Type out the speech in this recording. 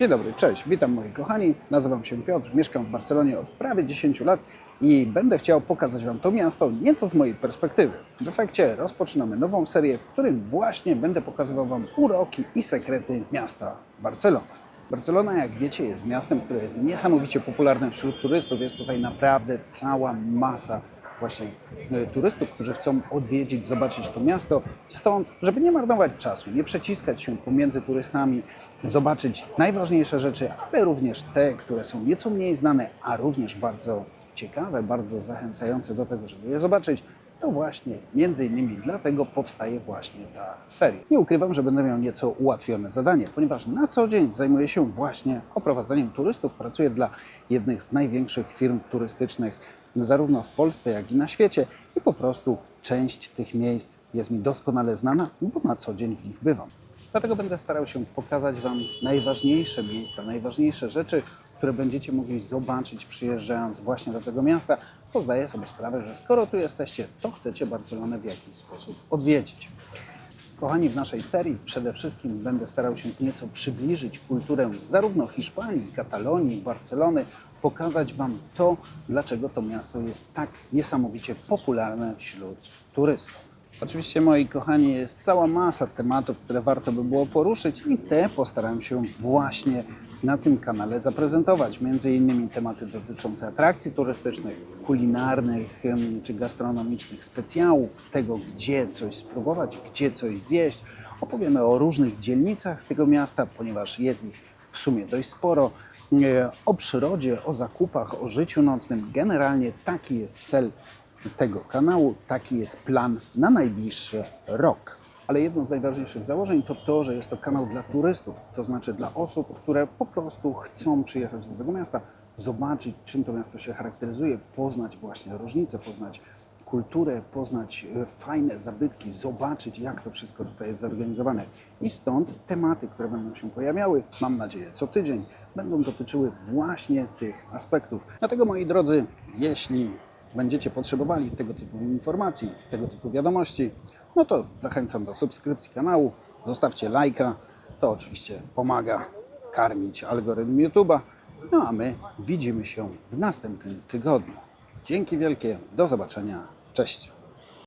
Dzień dobry, cześć, witam moi kochani. Nazywam się Piotr, mieszkam w Barcelonie od prawie 10 lat i będę chciał pokazać Wam to miasto nieco z mojej perspektywy. W efekcie rozpoczynamy nową serię, w której właśnie będę pokazywał Wam uroki i sekrety miasta Barcelona. Barcelona, jak wiecie, jest miastem, które jest niesamowicie popularne wśród turystów. Jest tutaj naprawdę cała masa właśnie e, turystów, którzy chcą odwiedzić, zobaczyć to miasto. Stąd, żeby nie marnować czasu, nie przeciskać się pomiędzy turystami, zobaczyć najważniejsze rzeczy, ale również te, które są nieco mniej znane, a również bardzo ciekawe, bardzo zachęcające do tego, żeby je zobaczyć, to właśnie między innymi dlatego powstaje właśnie ta seria. Nie ukrywam, że będę miał nieco ułatwione zadanie, ponieważ na co dzień zajmuję się właśnie oprowadzaniem turystów. Pracuję dla jednych z największych firm turystycznych zarówno w Polsce, jak i na świecie i po prostu część tych miejsc jest mi doskonale znana, bo na co dzień w nich bywam. Dlatego będę starał się pokazać Wam najważniejsze miejsca, najważniejsze rzeczy, które będziecie mogli zobaczyć przyjeżdżając właśnie do tego miasta, bo zdaję sobie sprawę, że skoro tu jesteście, to chcecie Barcelonę w jakiś sposób odwiedzić. Kochani, w naszej serii przede wszystkim będę starał się nieco przybliżyć kulturę zarówno Hiszpanii, Katalonii, Barcelony, pokazać Wam to, dlaczego to miasto jest tak niesamowicie popularne wśród turystów. Oczywiście, moi kochani, jest cała masa tematów, które warto by było poruszyć i te postaram się właśnie na tym kanale zaprezentować. Między innymi tematy dotyczące atrakcji turystycznych, kulinarnych czy gastronomicznych specjałów, tego gdzie coś spróbować, gdzie coś zjeść. Opowiemy o różnych dzielnicach tego miasta, ponieważ jest ich w sumie dość sporo. E, O przyrodzie, o zakupach, o życiu nocnym. Generalnie taki jest cel tego kanału, taki jest plan na najbliższy rok. Ale jedno z najważniejszych założeń to to, że jest to kanał dla turystów, to znaczy dla osób, które po prostu chcą przyjechać do tego miasta, zobaczyć, czym to miasto się charakteryzuje, poznać właśnie różnice, poznać kulturę, poznać e, fajne zabytki, zobaczyć, jak to wszystko tutaj jest zorganizowane. I stąd tematy, które będą się pojawiały, mam nadzieję, co tydzień, będą dotyczyły właśnie tych aspektów. Dlatego, moi drodzy, jeśli będziecie potrzebowali tego typu informacji, tego typu wiadomości, no to zachęcam do subskrypcji kanału, zostawcie lajka, to oczywiście pomaga karmić algorytm YouTube'a. No a my widzimy się w następnym tygodniu. Dzięki wielkie, do zobaczenia, cześć.